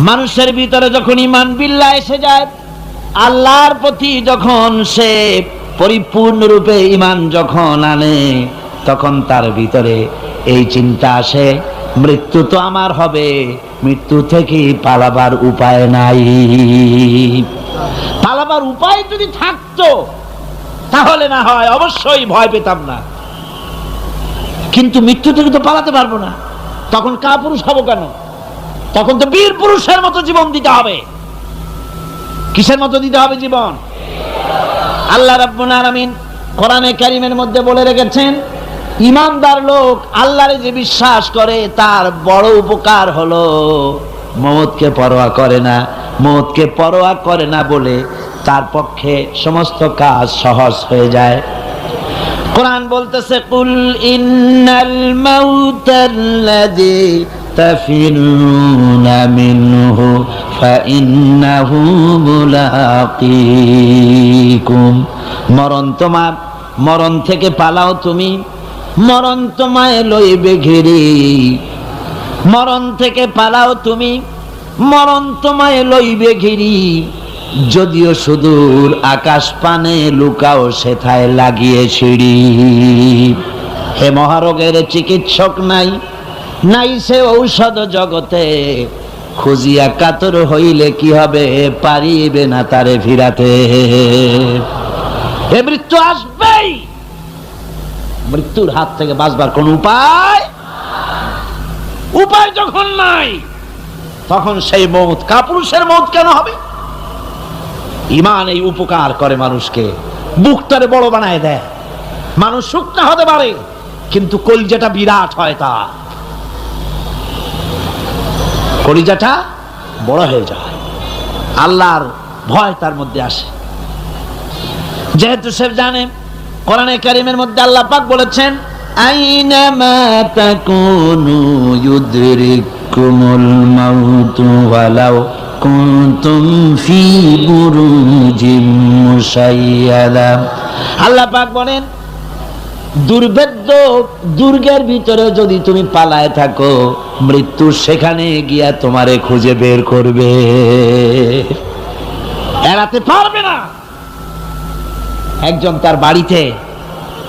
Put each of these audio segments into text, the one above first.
মানুষের ভিতরে যখন ইমান বিল্লাহ এসে যায়, আল্লাহর প্রতি যখন সে পরিপূর্ণরূপে ইমান যখন আনে, তখন তার ভিতরে এই চিন্তা আসে, মৃত্যু তো আমার হবে, মৃত্যু থেকে পালাবার উপায় নাই। পালাবার উপায় যদি থাকতো, তাহলে না হয়, অবশ্যই ভয় পেতাম না। কিন্তু মৃত্যু থেকে তো পালাতে পারব না। তখন কা পুরুষ হব কেন? তখন তো বীর পুরুষের মতো জীবন দিতে হবে। কিসের মতো দিতে হবে জীবন? আল্লাহ রাব্বুল আলামিন কোরআনে কারিমের মধ্যে বলে রেখেছেন, ইমানদার লোক আল্লাহরে যে বিশ্বাস করে, তার বড় উপকার হলো মৌতকে পরোয়া করে না মৌতকে পরোয়া করে না বলে তার পক্ষে সমস্ত কাজ সহজ হয়ে যায়। কোরআন বলতেছে, কুল ইন্নাল মাউতাল্লাযী তাফিরুনা মিনহু ফাইন্নাহু মুলাকীকুম মরণ তোমার, মরণ থেকে পালাও তুমি। মরণ তোমায় লইবে ঘিরে। মরণ থেকে পালাও তুমি। মরণ তোমায় লইবে ঘিরি। যদিও সুদূর আকাশ পানে লুকাও, সেথায় লাগিয়ে সিঁড়ি। হে মহারোগের চিকিৎসক নাই নাই সে ঔষধ জগতে। খুঁজিয়া কাতর হইলে কি হবে? পারিবে না তারে ফিরাতে। হে মৃত্যু আসবেই। মৃত্যুর হাত থেকে বাঁচবার কোন উপায়? উপায় যখন নাই, তখন সেই মৌত কাপুরুষের মৌত কেন হবে? ইমান এই উপকার করে মানুষকে। বুকটারে বড় বানায় দেয়। মানুষ শুকনা হতে পারে, কিন্তু কলিজাটা বিরাট হয় তা কলিজাটা বড় হয়ে যায়। আল্লাহর ভয় তার মধ্যে আসে। যেহেতু সে জানে, কোরআনে কারিমের মধ্যে আল্লাহ পাক বলেছেন ফি আল্লাহ পাক বলেন দুর্ভেদ্য দুর্গের ভিতরে যদি তুমি পালায় থাকো, মৃত্যু সেখানে গিয়া তোমারে খুঁজে বের করবে। এড়াতে পারবে না। একজন তার বাড়িতে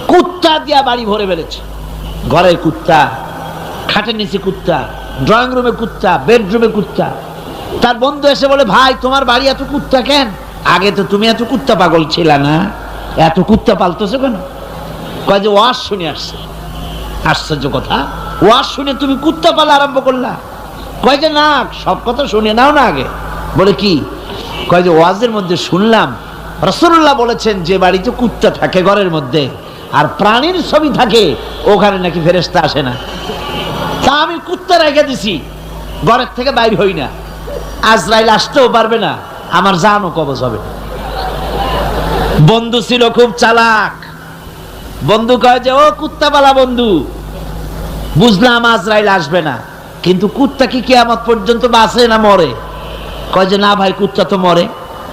কুত্তা দিয়া বাড়ি ভরে ফেলেছে। ঘরের কুত্তা, খাটের নিচে কুত্তা, ড্রয়িং রুমে কুত্তা, বেডরুমে কুত্তা। তার বন্ধু এসে বলে, ভাই, তোমার বাড়ি এত কুত্তা কেন? আগে তো তুমি এত কুত্তা পাগল ছিল না। এত কুত্তা পালতেছো কেন? কয় যে, ওয়াজ শুনে আসছে। আশ্চর্য কথা। ওয়াজ শুনে তুমি কুত্তা পালা আরম্ভ করলা। কয় যে, না, সব কথা শুনে নাও না আগে। বলে কি? কয় যে, ওয়াজের মধ্যে শুনলাম রসুল্লাহ বলেছেন যে বাড়িতে কুত্তা থাকে ঘরের মধ্যে, আর প্রাণীর ছবি থাকে, ওখানে নাকি ফেরেস্তা আসে না। তা আমি কুত্তা রেখে দিছি, ঘরের থেকে বাইর হই না। আজরাইল আসতেও পারবে না, আমার জানও কবজ হবে বন্ধু ছিল খুব চালাক। বন্ধু কয় যে, ও কুত্তাওয়ালা বন্ধু, বুঝলাম আজরাইল আসবে না, কিন্তু কুত্তা কি কিয়ামত পর্যন্ত বাঁচে না মরে? কয় যে, না ভাই, কুত্তা তো মরে।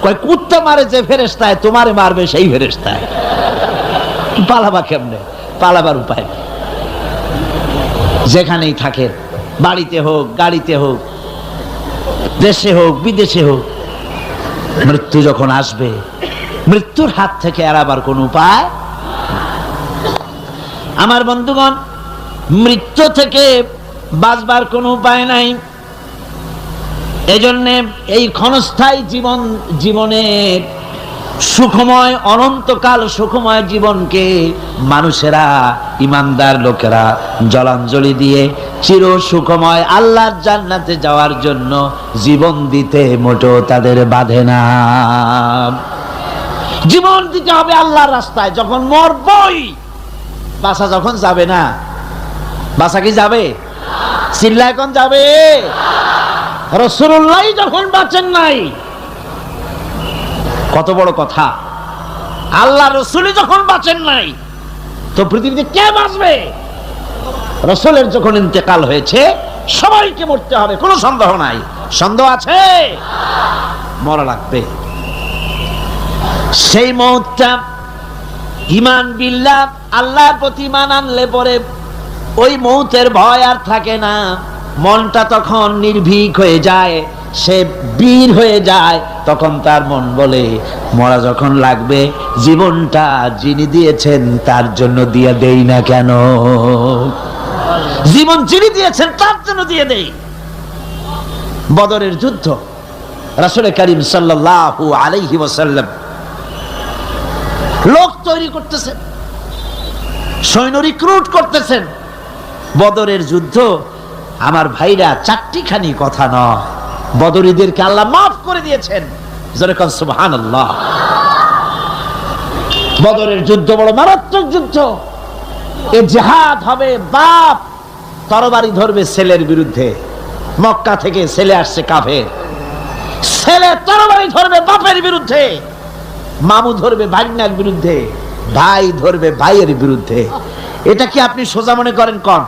কয়, কুত্তা মারে যে ফেরেস্তায় তোমারে মারবে সেই ফেরেস্তায় পালাবা কেমনে? পালাবার উপায় যেখানেই থাকেন বাড়িতে হোক, গাড়িতে হোক, দেশে হোক, বিদেশে হোক, মৃত্যু যখন আসবে, মৃত্যুর হাত থেকে এড়াবার কোন উপায় আমার বন্ধুগণ, মৃত্যু থেকে বাঁচবার কোনো উপায় নাই। এজন্য এই ক্ষণস্থায়ী জীবন জীবনের সুখময়, অনন্তকাল সুখময় জীবনকে মানুষেরা, ইমানদার লোকেরা জলাঞ্জলি দিয়ে চির সুখময় আল্লাহর জান্নাতে যাওয়ার জন্য জীবন দিতে মোটো তাদের বাধে না। জীবন দিতে হবে আল্লাহর রাস্তায়, যখন মরবই বাসা যখন যাবে না, বাসা কি যাবে? চিল্লা এখন যাবে? রসুল্লাহ যখন বাঁচেন নাই, কত বড় কথা। আল্লাহ রসুল যখন বাঁচেন নাই, তো পৃথিবীতে কে বাঁচবে? রসুলের যখন ইন্তেকাল হয়েছে, সবাইকে মরতে হবে, কোনো সন্দেহ নাই। সন্দেহ আছে? মরা লাগবে। সেই মুহূর্তটা ইমান বিল্লাহ আল্লাহর প্রতি ইমান আনলে পরে ওই মৌতের ভয় আর থাকে না। মনটা তখন নির্ভীক হয়ে যায়, সে বীর হয়ে যায়, তখন তার মন বলে, মরা যখন লাগবে, জীবনটা যিনি দিয়েছেন তার জন্য দিয়ে দেই না কেন? জীবন যিনি দিয়েছেন তার জন্য দিয়ে দেই। বদরের যুদ্ধ রাসুল করিম সাল্লাল্লাহু আলাইহি ওয়াসাল্লাম লোক তৈরি করতেছেন সৈন্য রিক্রুট করতেছেন। বদরের যুদ্ধ আমার ভাইরা চারটিখানি কথা নয়। বদরীদেরকে আল্লাহ মাফ করে দিয়েছেন। সুবহান বদরের যুদ্ধ বড় মারাত্মক যুদ্ধ। এ জেহাদ হবে বাপ, তরবারি ধরবে ছেলের বিরুদ্ধে। মক্কা থেকে ছেলে আসছে কাফের। ছেলে তরবারি ধরবে বাপের বিরুদ্ধে। মামু ধরবে ভাগ্নার বিরুদ্ধে। ভাই ধরবে ভাইয়ের বিরুদ্ধে। এটা কি আপনি সোজা মনে করেন কন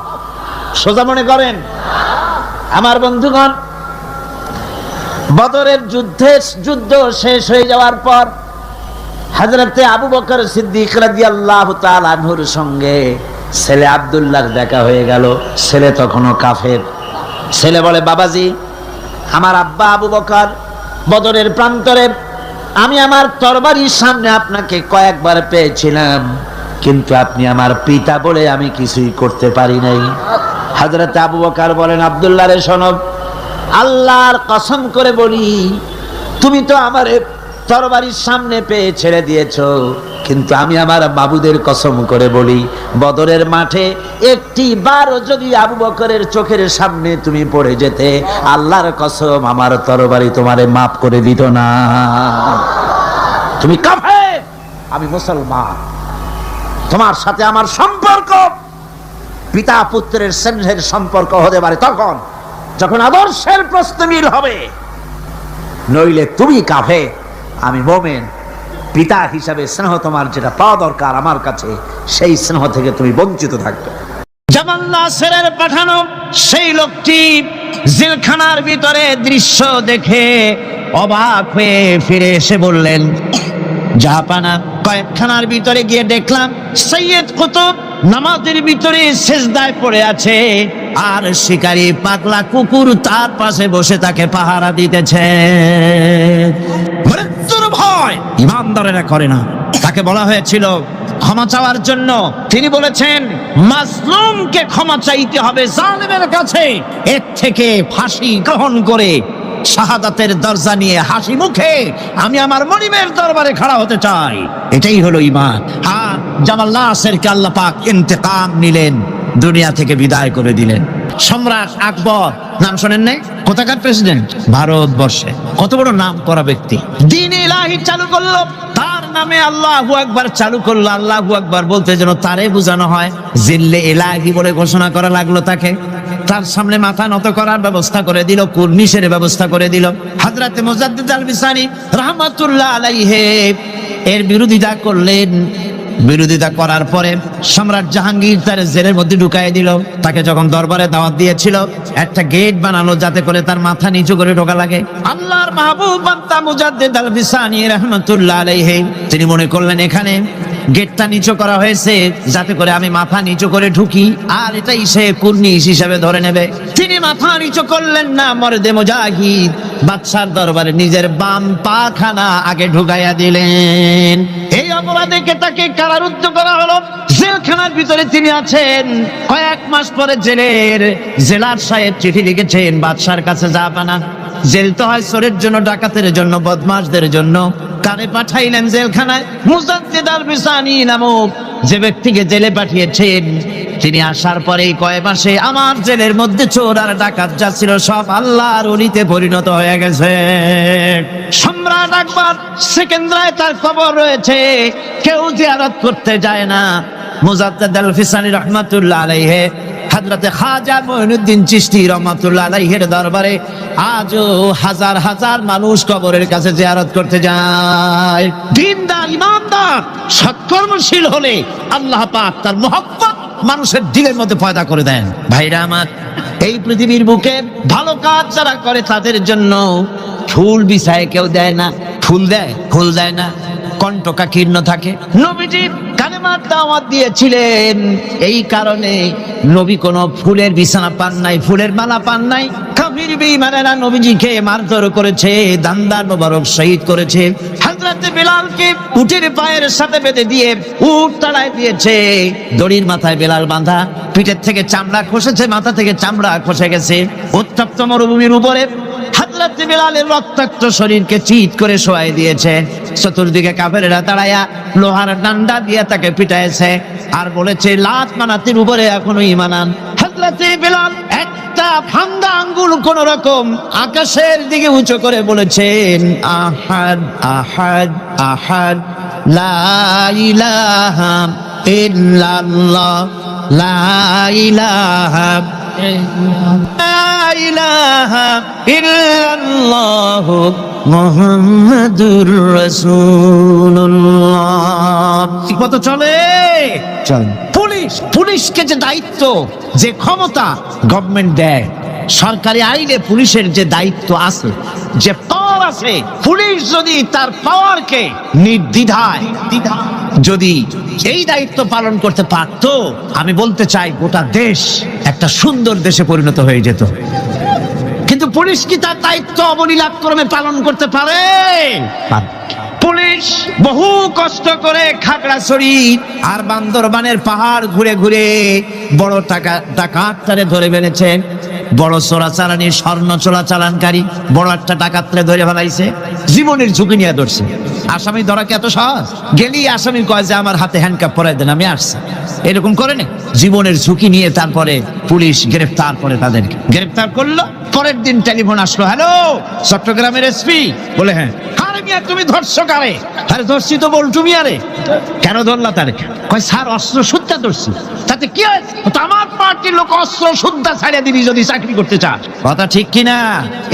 সোজা মনে করেন? আমার বন্ধুগণ, বদরের যুদ্ধে যুদ্ধ শেষ হয়ে যাওয়ার পর হাজরতে আবু বকর সিদ্দিক রাদিয়াল্লাহু তাআলা আনহুর সঙ্গে ছেলে আব্দুল্লাহর দেখা হয়ে গেল। ছেলে তখনও কাফের। ছেলে বলে, বাবাজি, আমার আব্বা আবু বকর বদরের প্রান্তরে আমি আমার তরবারির সামনে আপনাকে কয়েকবার পেয়েছিলাম, কিন্তু আপনি আমার পিতা বলে আমি কিছুই করতে পারি নাই। হাজরত আবু বকার বলেন, আবদুল্লাহ রে সনব আল্লাহর কসম করে বলি, তুমি তো আমার তরবারির সামনে পেয়ে ছেড়ে দিয়েছ। কিন্তু আমি আমার বাবুদের কসম করে বলি, বদরের মাঠে একটি বারও যদি আবু বকরের চোখের সামনে তুমি পড়ে যেতে, আল্লাহর কসম আমার তরবারি তোমারে মাফ করে দিত না। তুমি কাফে আমি মুসলমান। তোমার সাথে আমার সম্পর্ক। পিতা পুত্রের স্নেহের সম্পর্ক হতে পারে তখন, যখন আদর্শের প্রশ্ন মিল হবে। নইলে তুমি কাফে আমি মোমেন। পিতা হিসাবে স্নেহ তোমার যেটা পাওয়া দরকার আমার কাছে, সেই স্নেহ থেকে তুমি বঞ্চিত থাকবে। জামাল নাসেরের পাঠানো সেই লোকটি জেলখানার ভিতরে দৃশ্য দেখে অবাক হয়ে ফিরে এসে বললেন জাহাপানা কয়েকখানার ভিতরে গিয়ে দেখলাম, সৈয়দ কুতুব নামাজের ভিতরে সেজদায় পড়ে আছে। আর শিকারী পাগলা কুকুর তার পাশে বসে তাকে পাহারা দিতেছে। ভয় ইমানদারেরা করে না। তাকে বলা হয়েছিল, ক্ষমা চাওয়ার জন্য। তিনি বলেছেন ক্ষমা চাইতে হবে কাছে। এর থেকে ফাঁসি গ্রহণ করে শাহাদাতের দরজা নিয়ে হাসি মুখে আমি আমার মনিমের দরবারে খাড়া হতে চাই। এটাই হলো ইমান জামাল নাসেরকে আল্লাহ পাক ইন্তেকাম নিলেন। দুনিয়া থেকে বিদায় করে দিলেন সম্রাট আকবর, নাম শোনেন নাই? কোথাকার প্রেসিডেন্ট ভারতবর্ষে। কত বড় নাম করা ব্যক্তি। দিন ইলাহি চালু করল, তার নামে আল্লাহু আকবার চালু করল, আল্লাহু আকবার বলতে যেন তারে বোঝানো হয়। জিল্লে ইলাহি বলে ঘোষণা করা লাগল তাকে। তার সামনে মাথা নত করার ব্যবস্থা করে দিল, কুর্নিশের ব্যবস্থা করে দিল। হাজরাতে মুজাদ্দিদ আল বিসানি রহমাতুল্লাহ আলাইহে, এর বিরোধিতা করলেন। বিরোধিতা করার পরে সম্রাট জাহাঙ্গীর তার জেলের মধ্যে ঢুকাই দিল। তাকে যখন দরবারে দাওয়াত দিয়েছিল, একটা গেট বানালো যাতে করে তার মাথা নিচু করে ঢোকা লাগে। আল্লাহর মাহবুব তিনি মনে করলেন, এখানে গেটটা নিচু করা হয়েছে, যাতে করে আমি মাথা নিচু করে ঢুকি। আর এটাই সে কুর্নিশ হিসাবে ধরে নেবে। তিনি মাথা নিচু করলেন না, মরদে মুজাহিদ। বাদশার দরবারে নিজের বাম পাখানা আগে ঢুকাইয়া দিলেন। এই অপরাধে তাকে কারারুদ্ধ করা হলো? জেলখানার ভিতরে তিনি আছেন। কয়েক মাস পরে জেলের জেলার সাহেব চিঠি লিখেছেন, বাদশার কাছে যা পানা জেল তো হয় চোরের জন্য, ডাকাতের জন্য, বদমাশদের জন্য। কারে পাঠাইলেন জেলখানায় মুজাদ্দিদ আল বিসানি নামক যে ব্যক্তিকে জেলে পাঠিয়েছেন, তিনি আসার পরেই কয় মাসে আমার জেলের মধ্যে চোর আর ডাকাত যা ছিল সব আল্লাহর অলিতে পরিণত হয়ে গেছে। সম্রাট আকবর সেকেন্দ্রায় তার খবর রয়েছে, কেউ জিয়ারত করতে যায় না। মুজাদ্দিদ আল ফিসানি রহমাতুল্লাহ আলাইহে হাজরাতে খাজা মঈনুদ্দিন চিশতি রহমাতুল্লাহ আলাইহির দরবারে আজও হাজার হাজার মানুষ কবরের কাছে জিয়ারত করতে যায়। দিনদার, ইমানদার, সৎকর্মশীল হলে আল্লাহ পাক তার মহব্বত মানুষের দিলের মধ্যে পয়দা করে দেন। ভাইরা আমার, এই পৃথিবীর বুকে ভালো কাজ যারা করে তাদের জন্য ফুল বিছায় কেউ দেয় না, ফুল দেয় ফুল দেয় না। কণ্ঠকা কীর্ণ থাকে। নবীজি কালেমার দাওয়াত দিয়েছিলেন। এই কারণে নবী ফুলের বিছানা পান নাই, ফুলের মালা পান নাই। নবীজিকে মারধর করেছে, দান্দার মোবারক শহীদ করেছে। বেঁধে দিয়ে তাড়ায় দিয়েছে। দড়ির মাথায় বেলাল বাঁধা, পিঠের থেকে চামড়া খসেছে, মাথা থেকে চামড়া খসে গেছে। উত্তপ্ত মরুভূমির উপরে হাজরত বিলালের রক্তাক্ত শরীরকে চিৎ করে শোয়াই দিয়েছে। চতুর্দিকে কাফেরেরা দাঁড়ায়া লোহার ডান্ডা দিয়ে তাকে পিটাইছে আর বলেছে, লাত মানাতির উপরে এখনও ইমানান বিলাল একটা ফান্দা আঙ্গুল কোন রকম আকাশের দিকে উঁচু করে বলেছেন, আহাদ আহাদ আহাদ, লা ইলাহা ইল্লাল্লাহ, লা ইলাহা কত চলে? চল। পুলিশ পুলিশকে যে দায়িত্ব যে ক্ষমতা গভর্নমেন্ট দেয় সরকারি আইনে পুলিশের যে দায়িত্ব আছে, যে পাওয়ার আছে, পুলিশ যদি তার পাওয়ারকে নির্দ্বিধায়, যদি এই দায়িত্ব পালন করতে পারত, আমি বলতে চাই গোটা দেশ একটা সুন্দর দেশে পরিণত হয়ে যেত। কিন্তু পুলিশ কি তার দায়িত্ব অবলীলাক্রমে পালন করতে পারে? পুলিশ বহু কষ্ট করে খাগড়াছড়ি আর বান্দরবানের পাহাড় ঘুরে ঘুরে বড় টাকা ডাকাতটারে ধরে ফেলেছে। বড় চোরাচালানি স্বর্ণ চোরাচালানকারী বড় একটা ডাকাতরে ধরে ফেলাইছে, জীবনের ঝুঁকি নিয়ে ধরছে। আসামি ধরা কি এত সহজ? গেলি আসামি কয় যে, আমার হাতে হ্যান্ডকাপ পরাই দেন, আমি আসছি। এরকম করে না। জীবনের ঝুঁকি নিয়ে তারপরে পুলিশ গ্রেফতার করে তাদেরকে। গ্রেফতার করল, পরের দিন টেলিফোন আসলো, হ্যালো, চট্টগ্রামের এসপি। বলে হ্যাঁ। মিয়া, তুমি ধরছো কারে? আরে ধরছি তো বল তুমি আরে কেন ধরলা তারে? কয়, স্যার, অস্ত্র ধরছি তাতে কি হয়? আমার পার্টির লোক অস্ত্র শুদ্ধা ছাড়িয়ে দিবি যদি চাকরি করতে চাস। কথা ঠিক কিনা?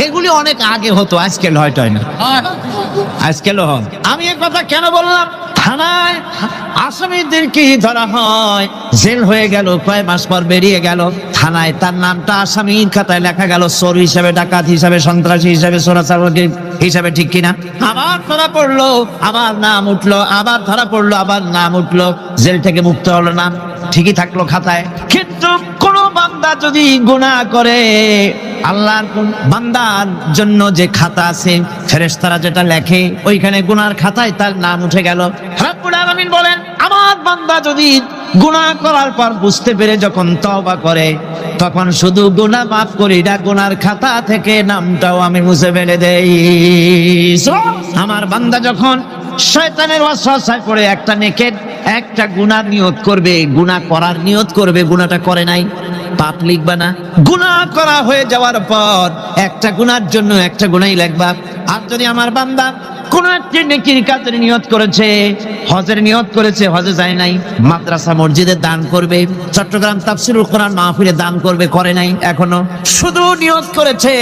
এগুলি অনেক আগে হতো আজকাল হয় না। আজকাল হন আমি এ কথা কেন বললাম? থানায় ধরা হয়। জেল হয়ে গেল কয় মাস পর বেরিয়ে গেল। থানায় তার নামটা আসামির খাতায় লেখা গেল চোর হিসাবে ডাকাত হিসাবে সন্ত্রাসী হিসাবে হিসাবে ঠিক কিনা? আবার ধরা পড়ল আবার নাম উঠল আবার ধরা পড়ল আবার নাম উঠল। জেল থেকে মুক্ত হলো না। ঠিকই থাকল খাতায়। কিন্তু কোন বান্দা যদি গুনাহ করে, আল্লাহর বান্দার জন্য যে খাতা আছে, ফেরেশতারা যেটা লেখে, ওইখানে গুনার খাতায় তার নাম উঠে গেল। রব্বুল আলামিন বলেন, আমার বান্দা যদি গুনাহ করার পর বুঝতে পেরে যখন তওবা করে, তখন শুধু গুনাহ মাফ করি না, গুনার খাতা থেকে নামটাও আমি মুছে ফেলে দেই। আমার বান্দা যখন শয়তানের ওয়াসওয়াসায় পড়ে, একটা নেকের একটা গুনার নিয়ত করবে গুণা করার নিয়ত করবে গুণাটা করে নাই। পাপ লিখবা না। গুণা করা হয়ে যাওয়ার পর একটা গুনার জন্য একটা গুনাই লিখবা আর যদি আমার বান্দা কোন একটি নেকির কাজের নিয়ত করেছে হজের নিয়ত করেছে, হজে যায় নাই। মাদ্রাসা মসজিদে দান করবে, চট্টগ্রাম তাফসিরুল কোরআন মাহফিলে দান করবে, করে নাই এখনও। শুধু নিয়ত করেছে,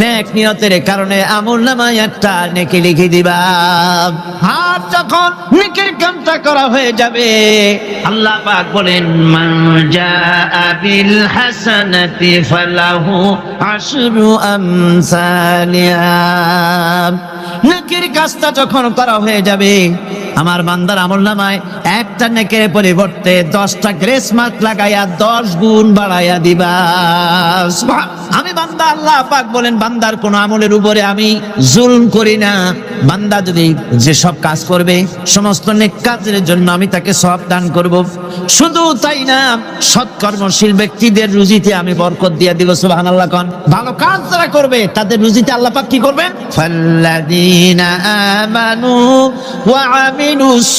নেক নিয়তের কারণে আমল নামায় একটা নেকি লিখে দিবা। আর যখন নেকির কামটা করা হয়ে যাবে, আল্লাহ পাক বলেন, মান জাআ বিল হাসানাতি ফালাহু আশরু আমসালিহা নেকির কাজটা যখন করা হয়ে যাবে আমার বান্দার আমল নামায় একটা নেকের পরিবর্তে দশটা গ্রেস মার্ক লাগাইয়া দশ গুণ বাড়াইয়া দিবা। আমি বান্দা, আল্লাহ পাক বলেন, বান্দার কোন আমলের উপরে আমি জুলম করি না। বান্দা যদি যে সব কাজ করবে, সমস্ত নেক কাজের জন্য আমি তাকে সব দান করব। শুধু তাই না, সৎকর্মশীল ব্যক্তিদের রুজিতে আমি বরকত দিয়ে দিব, সুবহানাল্লাহ কোন। ভালো কাজ যারা করবে, তাদের রুজিতে আল্লাহ পাক কি করবেন? ফাল্লাযীনা আমানু ওয়া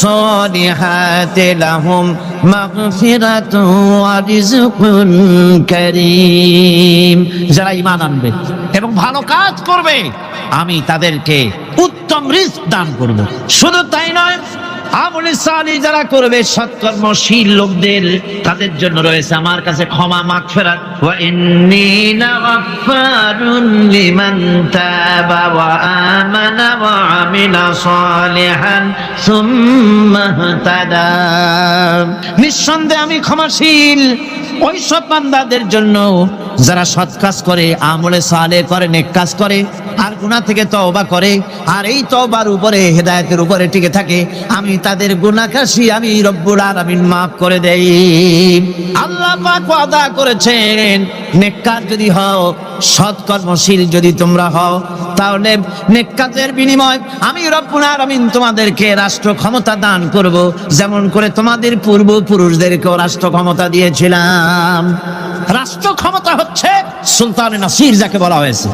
সালিহাতি লাহুম মাগফিরাতু ওয়া রিজকুন কারীম যারা ইমান আনবে এবং ভালো কাজ করবে, আমি তাদেরকে উত্তম রিস্ক দান করব। শুধু তাই নয় আমলে সালি যারা করবে সৎকর্মশীল লোকদের, তাদের জন্য রয়েছে আমার কাছে ক্ষমা মাগফিরাত ওয়া ইন্নী লাগাফফারুন লিমান তাবা ওয়া আমানা ওয়া আমিলা সালিহান সুম্মা তাদা। নিঃসন্দেহে আমি ক্ষমাশীল। ওই সব বান্দাদের জন্য যারা সৎ কাজ করে, আমলে সালে করে, নেক কাজ করে, আর গুণা থেকে তওবা করে, আর এই তওবার উপরে, হেদায়েতের উপরে টিকে থাকে, আমি তাদের গুণাকাশি কাশি আমি রব্বুল আলামিন মাফ করে দেই। আল্লাহ পাক ওয়াদা করেছেন, নেক কাজ যদি হও সৎকর্মশীল যদি তোমরা হও, তাহলে নেকাতের বিনিময় আমি রব্বুল আলামিন তোমাদেরকে রাষ্ট্র ক্ষমতা দান করব, যেমন করে তোমাদের পূর্বপুরুষদেরকেও রাষ্ট্র ক্ষমতা দিয়েছিলাম। রাষ্ট্র ক্ষমতা হচ্ছে সুলতান নাসির যাকে বলা হয়েছে,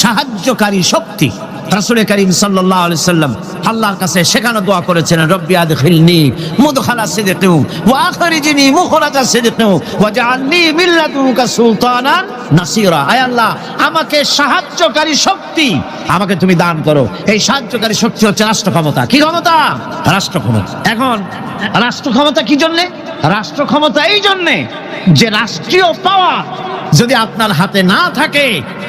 সাহায্যকারী শক্তি। রাসূল করিম সাল্লাল্লাহু আলাইহি সাল্লাম আল্লাহর কাছে সেখানে দোয়া করেছেন, রব্বি আদখিলনি মুদখালা সিদকিন ওয়া আখরিজনি মুখরাজা সিদকিন ওয়া জাআলনি মিন লাদুনকা সুলতানান নাসিরা। আয় আল্লাহ, আমাকে সাহায্যকারী শক্তি আমাকে তুমি দান করো। এই সাহায্যকারী শক্তি হচ্ছে রাষ্ট্র ক্ষমতা। কি ক্ষমতা? রাষ্ট্র ক্ষমতা। এখন রাষ্ট্র ক্ষমতা কি জন্যে? রাষ্ট্র ক্ষমতা এই জন্যে যে রাষ্ট্রীয় পাওয়ার যদি আপনার হাতে না থাকে,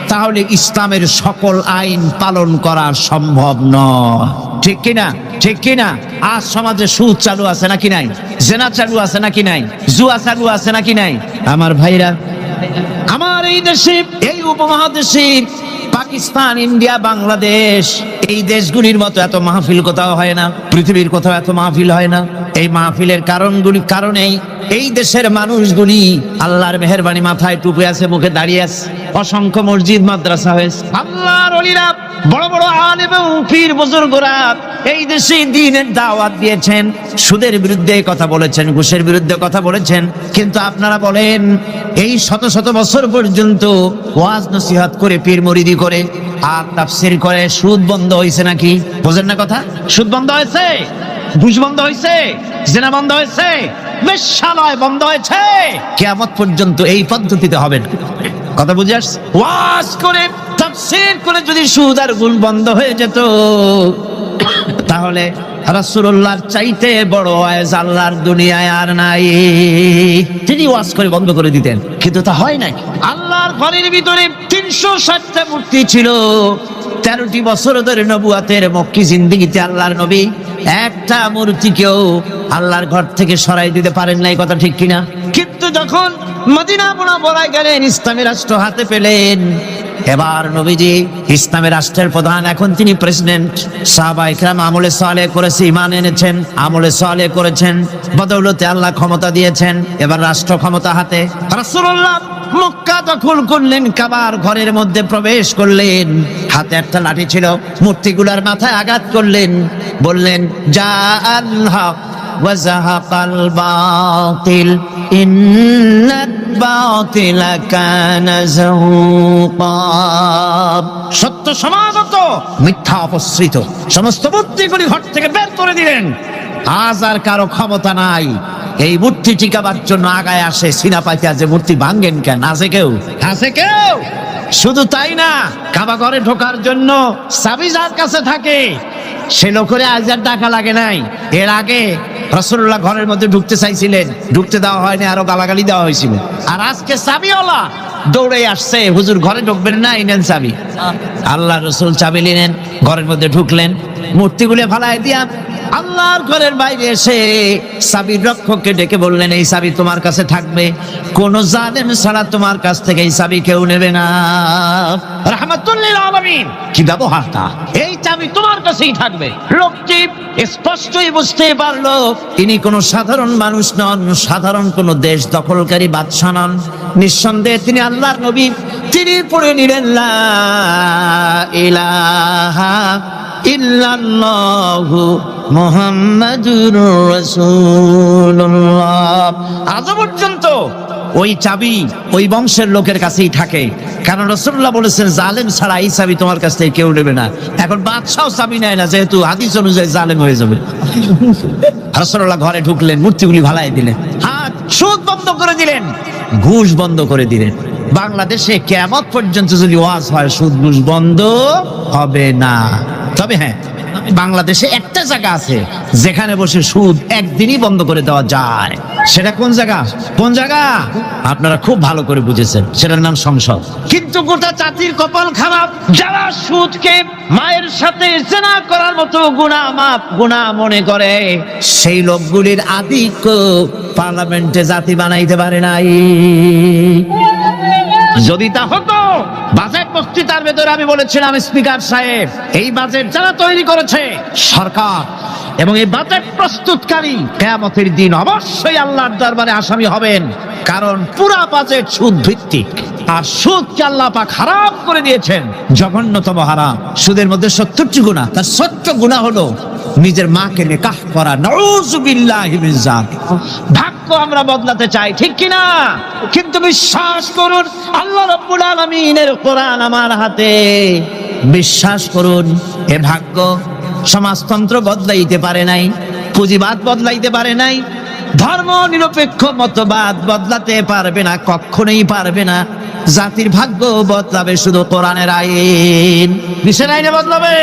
তাহলে ইসলামের সকল আইন পালন করা সম্ভব নয়। ঠিক কিনা? ঠিক কিনা? আজ সমাজে সুদ চালু আছে নাকি নাই? জেনা চালু আছে নাকি নাই? জুয়া চালু আছে নাকি নাই? আমার ভাইরা, আমার এই দেশে, এই উপমহাদেশে পাকিস্তান, ইন্ডিয়া, বাংলাদেশ, এই দেশগুলির মতো এত মাহফিল কোথাও হয় না। পৃথিবীর কোথাও এত মাহফিল হয় না। এই মাহফিলের কারণগুলি কারণেই এই দেশের মানুষগুলি আল্লাহর মেহরবানি মাথায় টুপে আছে, মুখে দাঁড়িয়ে আছে। অসংখ্য মসজিদ, মাদ্রাসা হয়েছে। আল্লাহর অলিরা, বড় বড় আলেম পীর বুজুর্গরা এই দেশে দিনের দাওয়াত দিয়েছেন, সুদের বিরুদ্ধে কথা বলেছেন, ঘুষের বিরুদ্ধে কথা বলেছেন, কিন্তু আপনারা বলেন, এই শত শত বছর পর্যন্ত ওয়াজ নসিহত করে, পীর মরিদি করে, আর তাফসির করে, সুদ বন্ধ হয়েছে নাকি? বোঝেন না কথা? সুদ বন্ধ হয়েছে? ঘুষ বন্ধ হয়েছে? জেনা বন্ধ হয়েছে? বেশ্যালয় বন্ধ হয়েছে? কেয়ামত পর্যন্ত এই পদ্ধতিতে হবে না। কথা বুঝে আসছে? ওয়াজ করে তাফসীর করে যদি সুদ আর গুণ বন্ধ হয়ে যেত, তাহলে রাসূলুল্লাহর চাইতে বড় ওয়াজ আল্লাহর দুনিয়ায় আর নাই। তিনি ওয়াজ করে বন্ধ করে দিতেন, কিন্তু তা হয় নাই। আল্লাহর ঘরের ভিতরে তিনশো ষাটটা মূর্তি ছিল। তেরোটি বছর ধরে নবুয়াতের মক্কি জিন্দিগিতে আল্লাহর নবী একটা মূর্তিকেও আল্লাহর ঘর থেকে সরাই দিতে পারেন নাই, কথা ঠিক কিনা? কিন্তু যখন মদিনা মোনা বলাই গেলেন, ইসলামী রাষ্ট্র হাতে পেলেন এবার নবীজি ইসলামের রাষ্ট্রের প্রধান, এখন তিনি প্রেসিডেন্ট সাহাবা ইকরাম আমলে সালে করেছে ইমান এনেছেন, আমলে সালে করেছেন, বদৌলতে আল্লাহ ক্ষমতা দিয়েছেন, এবার রাষ্ট্র ক্ষমতা হাতে। রাসূলুল্লাহ মক্কা দখল করলেন, কাবার ঘরের মধ্যে প্রবেশ করলেন। হাতে একটা লাঠি ছিল, মূর্তিগুলার মাথায় আঘাত করলেন। বললেন যা আল্লাহ وزهق الباطل إن الباطل كان زهوقا সত্য সমাগত মিথ্যা অপসৃত সমস্ত মূর্তিগুলি ঘর থেকে বের করে দিলেন আজ আর কারো ক্ষমতা নাই এই মূর্তি টিকাবার জন্য আগায় আসে সিনা পাইতে যে মূর্তি ভাঙ্গেন কেন আছে কেউ আছে কেউ শুধু তাই না কাবা ঘরে ঢোকার জন্য চাবি যার কাছে থাকে সে লোকের আজ আর টাকা লাগে নাই এর আগে রসুল্লাহ ঘরের মধ্যে ঢুকতে চাইছিলেন। ঢুকতে দেওয়া হয়নি আরও গালাগালি দেওয়া হয়েছিল। আর আজকে চাবিওয়ালা দৌড়ে আসছে। হুজুর ঘরে ঢুকবেন না এনেন সাবি চাবি। আল্লাহ রসুল চাবি নিলেন ঘরের মধ্যে ঢুকলেন। মূর্তিগুলো ফালাই দিয়া আল্লাহর ঘরের বাইরে এসে চাবির রক্ষককে ডেকে বললেন এই সাবি তোমার কাছে থাকবে। কোন জালেম ছাড়া তোমার কাছ থেকে এই সাবি কেউ নেবে না। রাহমাতুল্লিল আলামিন। কি ব্যবহারটা এই চাবি তোমার কাছেই থাকবে। লোকটি স্পষ্টই বুঝতে পারল তিনি কোন সাধারণ মানুষ নন সাধারণ কোন দেশ দখলকারী বাদশা নন। নিঃসন্দেহে তিনি আল্লাহর নবী। তিনি পড়ে নিলেন লা ইলাহা ইল্লাল্লাহু মুহাম্মাদুর রাসূলুল্লাহ। আজ পর্যন্ত ওই চাবি ওই বংশের লোকের কাছেই থাকে। কারণ রসুল্লাহ বলেছেন, জালেম ছাড়া এই চাবি তোমার কাছ থেকে কেউ নেবে না। এখন বাদশাহ চাবি নেয় না, যেহেতু হাদিস অনুযায়ী জালেম হয়ে যাবে। রসুল্লাহ ঘরে ঢুকলেন, মূর্তিগুলি ভালাই দিলেন, হাত সুদ বন্ধ করে দিলেন, ঘুষ বন্ধ করে দিলেন। বাংলাদেশে কেমন পর্যন্ত যদি ওয়াজ হয় সুদ ঘুষ বন্ধ হবে না। তবে হ্যাঁ বাংলাদেশে একটা জায়গা আছে যেখানে বসে সুদ একদিনই বন্ধ করে দেওয়া যায়। সেটা কোন জায়গা? কোন জায়গা? আপনারা খুব ভালো করে বুঝেছেন সেটার নাম সংসদ। কিন্তু গোটা জাতির কপাল খারাপ যারা সুদকে মায়ের সাথে জেনা করার মতো গুণা মাপ গুণা মনে করে সেই লোকগুলির আধিক্য পার্লামেন্টে জাতি বানাইতে পারে নাই। যদি তা হতো বাজেট বক্তৃতার ভেতরে আমি বলেছিলাম, স্পিকার সাহেব, এই বাজেট যারা তৈরি করেছে সরকার এবং এই বাজেট প্রস্তুতকারী কেয়ামতের দিন অবশ্যই আল্লাহর দরবারে আসামি হবেন। কারণ পুরা বাজেট সুদ ভিত্তিক আর সুদকে আল্লাহ পাক হারাম করে দিয়েছেন, জঘন্যতম হারাম। সুদের মধ্যে সত্তরটি গুণা, তার সত্য গুণা হলো নিজের মাকে নিকাহ করা। নউজুবিল্লাহি মিন যালিক। ভাগ্য আমরা বদলাতে চাই, ঠিক কিনা? কিন্তু বিশ্বাস করুন, আল্লাহ রব্বুল আলামিনের কোরআন আমার হাতে। বিশ্বাস করুন, এ ভাগ্য সমাজতন্ত্র বদলাইতে পারে নাই, পুঁজিবাদ বদলাইতে পারে নাই ধর্ম নিরপেক্ষ মতবাদ বদলাতে পারবে না, কখনোই পারবে না। জাতির ভাগ্য বদলাবে শুধু কোরআনের আইন। কিসের আইনে বদলাবে?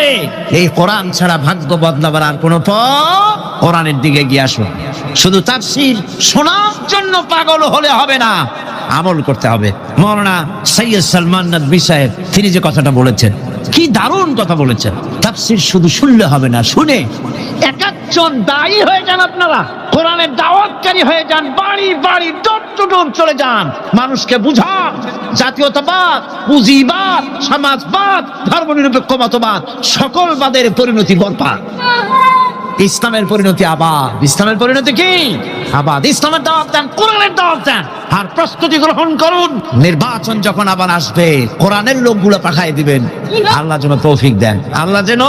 এই কোরআন ছাড়া ভাগ্য বদলাবার আর কোনো পথ কোরআনের দিকে গিয়ে আসুন শুধু তাফসীর শোনার জন্য পাগল হলে হবে না, আমল করতে হবে। মৌলানা সৈয়দ সালমান নদী সাহেব, তিনি যে কথাটা বলেছেন, কি দারুণ কথা বলেছেন। তাফসীর শুধু শুনলে হবে না, শুনে একাচ্জন দায়ী হয়ে যান আপনারা। কোরআনের দাওয়াতকারী হয়ে যান, বাড়ি বাড়ি ডোর টু ডোর চলে যান। মানুষকে বুঝান জাতীয়তাবাদ, পুঁজিবাদ, সমাজবাদ, ধর্মনিরপেক্ষ মতবাদ, সকল বাদের পরিণতি বরবাদ। ইসলামের পরিণতি আবার ইসলামের পরিণতি কি? আবাদ। ইসলামের দাওয়াত দেন, কোরআনের দাওয়াত দেন, আর প্রস্তুতি গ্রহণ করুন। নির্বাচন যখন আবার আসবে, কোরআনের লোকগুলো পাঠাই দিবেন। আল্লাহ যেন তৌফিক দেন। আল্লাহ যেন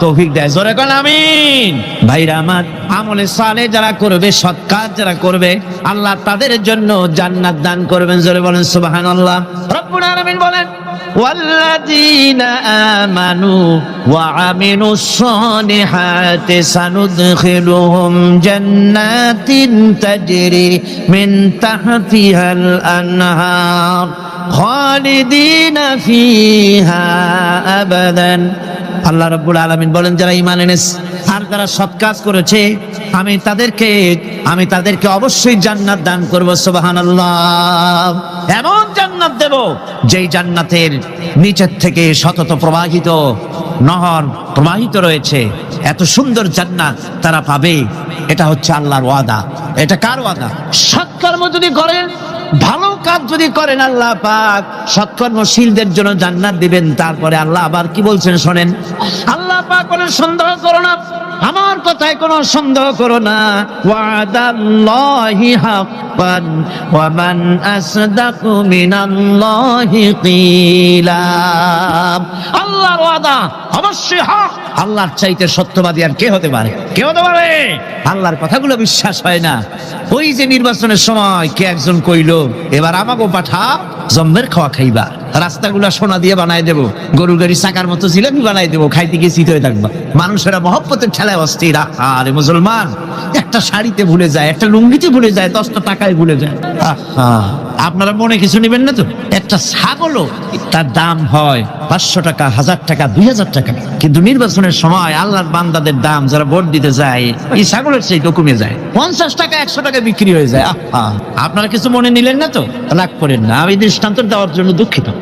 তৌফিক দেয়। জোরে কোন, আমিন। ভাইরা আমার আমলে সালে যারা করবে, সৎ কাজ যারা করবে, আল্লাহ তাদের জন্য জান্নাত দান করবেন। জোরে বলেন, সুবহানাল্লাহ। রব্বুল আলামিন বলেন, ওয়াল্লাযীনা আমানু ওয়া সালিহাতি সানুদখিলুহুম জান্নাতিন তাজরি মিন তাহতিহাল আনহার খালিদিনা ফিহা আবাদান। আল্লাহ রব্বুল আলমিন বলেন, যারা ইমান এনেছে আর যারা সৎ কাজ করেছে, আমি তাদেরকে আমি তাদেরকে অবশ্যই জান্নাত দান করব সোবাহান আল্লাহ এমন জান্নাত দেব। যেই জান্নাতের নিচের থেকে শতত প্রবাহিত, নহর প্রবাহিত রয়েছে, এত সুন্দর জান্নাত তারা পাবে, এটা হচ্ছে আল্লাহর ওয়াদা। এটা কার ওয়াদা? সৎকর্ম যদি করেন ভালো কাজ যদি করেন আল্লাহ পাক, সৎকর্মশীলদের জন্য জান্নাত দিবেন, তারপরে আল্লাহ আবার কি বলছেন শোনেন? আল্লাহ পাক বলেন, সন্দেহ করো না। কথায় কোনো সন্দেহ করো না। ওয়াদাল্লাহি হাক্কান ওয়া মান আসদাকু মিনাল্লাহি কিলা। আল্লাহর ওয়াদা অবশ্যই হক। আল্লাহর চাইতে সত্যবাদী আর কে হতে পারে? কে হতে পারে? আল্লাহর কথাগুলো বিশ্বাস হয় না। ওই যে নির্বাচনের সময় কে একজন কইলো, এবার আমাকেও পাঠা, জম্মের খাওয়া খাইবা। রাস্তাগুলা সোনা দিয়ে বানাই দেবো। গরু গাড়ি চাকার মতো জিলাপি বানাই দেবো। খাইতে গিয়ে শীত হয়ে থাকবা। মানুষেরা মহব্বতের ঠেলায় অস্থির। আরে মুসলমান, একটা শাড়িতে ভুলে যায়, একটা লুঙ্গিতে ভুলে যায়, দশটা টাকায় ভুলে যায়। আপনারা মনে কিছু নেবেন না তো? একটা ছাগলও তার দাম হয় পাঁচশো টাকা, হাজার টাকা, দুই হাজার টাকা। কিন্তু নির্বাচনের সময় আল্লাহর বান্দাদের দাম যারা ভোট দিতে যায়, এই ছাগলের সেই কমে যায়। পঞ্চাশ টাকা, একশো টাকা বিক্রি হয়ে যায়। আপনারা কিছু মনে নিলেন না তো? রাগ করেন না। আমি দৃষ্টান্ত দেওয়ার জন্য দুঃখিত।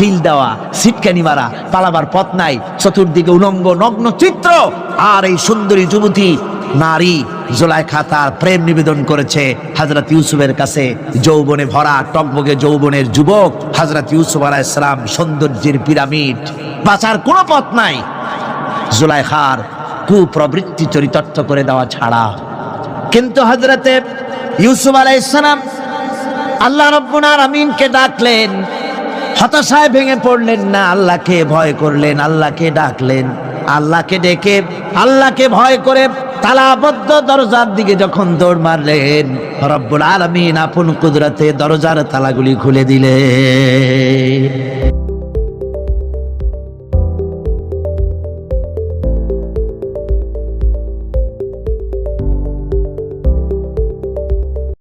খিল দেওয়া সিটকানি মারা, পালাবার পথ নাই, চতুর্দিকে উলঙ্গ, নগ্ন চিত্র। আর এই সুন্দরী যুবতী, নারী, জুলাইখা তার প্রেম নিবেদন করেছে হাজরত ইউসুফের কাছে। যৌবনে ভরা টকবগে যৌবনের যুবক হাজরত ইউসুফ আলাইসালাম সৌন্দর্যের পিরামিড। বাঁচার কোনো পথ নাই। জুলাইখার কুপ্রবৃত্তি চরিতার্থ করে দেওয়া ছাড়া। কিন্তু হজরতে ইউসুফ আলাইসালাম আল্লাহ রব্বুল আমিনকে ডাকলেন হতাশায় ভেঙে পড়লেন না, আল্লাহকে ভয় করলেন, আল্লাহকে ডাকলেন। আল্লাহকে ডেকে, আল্লাহকে ভয় করে তালাবদ্ধ দরজার দিকে যখন দৌড় মারলেন, রব্বুল আলমিন আপন কুদরাতে দরজার তালাগুলি খুলে দিলেন।